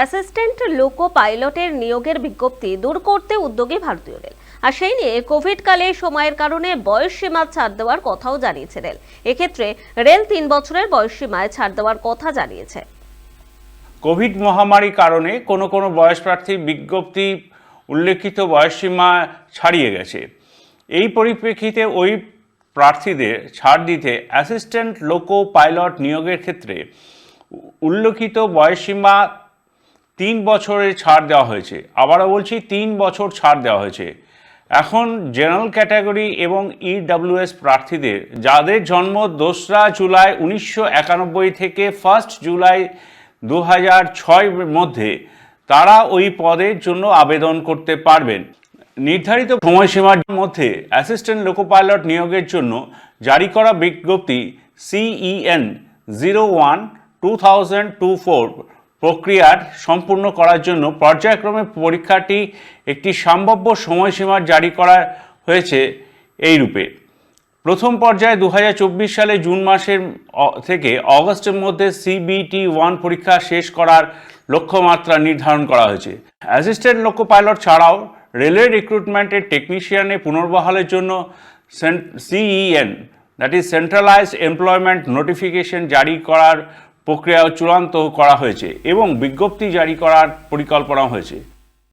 Assistant লোকো পাইলটের নিয়োগের বিজ্ঞপ্তি দূর করতে উদ্যোগী ভারতীয় রেল। আর সেই নিয়ে কোভিড কালে সময়ের কারণে বয়স সীমা ছাড় দেওয়ার কথাও জানিয়েছে রেল। এক্ষেত্রে রেল তিন বছরের বয়স সীমায় ছাড় দেওয়ার কথা জানিয়েছে। কোভিড মহামারীর কারণে কোনো কোনো বয়স প্রার্থীর বিজ্ঞপ্তি উল্লেখিত বয়সসীমা ছাড়িয়ে গেছে। এই পরিপ্রেক্ষিতে ওই প্রার্থীদের ছাড় দিতে অ্যাসিস্ট্যান্ট লোকো পাইলট নিয়োগের ক্ষেত্রে উল্লেখিত বয়সসীমা তিন বছরের ছাড় দেওয়া হয়েছে। আবারও বলছি, তিন বছর ছাড় দেওয়া হয়েছে। এখন জেনারেল ক্যাটাগরি এবং ইডব্লিউএস প্রার্থীদের, যাদের জন্ম দোসরা জুলাই উনিশশো একানব্বই থেকে ফার্স্ট জুলাই দু হাজার মধ্যে, তারা ওই পদের জন্য আবেদন করতে পারবেন। নির্ধারিত সময়সীমার মধ্যে অ্যাসিস্ট্যান্ট লোকো পাইলট নিয়োগের জন্য জারি করা বিজ্ঞপ্তি CEN zero one two thousand two four প্রক্রিয়ার সম্পূর্ণ করার জন্য পর্যায়ক্রমে পরীক্ষাটি একটি সম্ভাব্য সময়সীমা জারি করা হয়েছে এই রূপে। প্রথম পর্যায়ে দু হাজার চব্বিশ সালে জুন মাসের থেকে অগস্টের মধ্যে সিবিটি ওয়ান পরীক্ষা শেষ করার লক্ষ্যমাত্রা নির্ধারণ করা হয়েছে। অ্যাসিস্ট্যান্ট লোকো পাইলট ছাড়াও রেলওয়ে রিক্রুটমেন্টের টেকনিশিয়ানে পুনর্বহালের জন্য CEN that is centralised employment notification জারি করার প্রক্রিয়া চূড়ান্ত করা হয়েছে এবং বিজ্ঞপ্তি জারি করার পরিকল্পনা হয়েছে।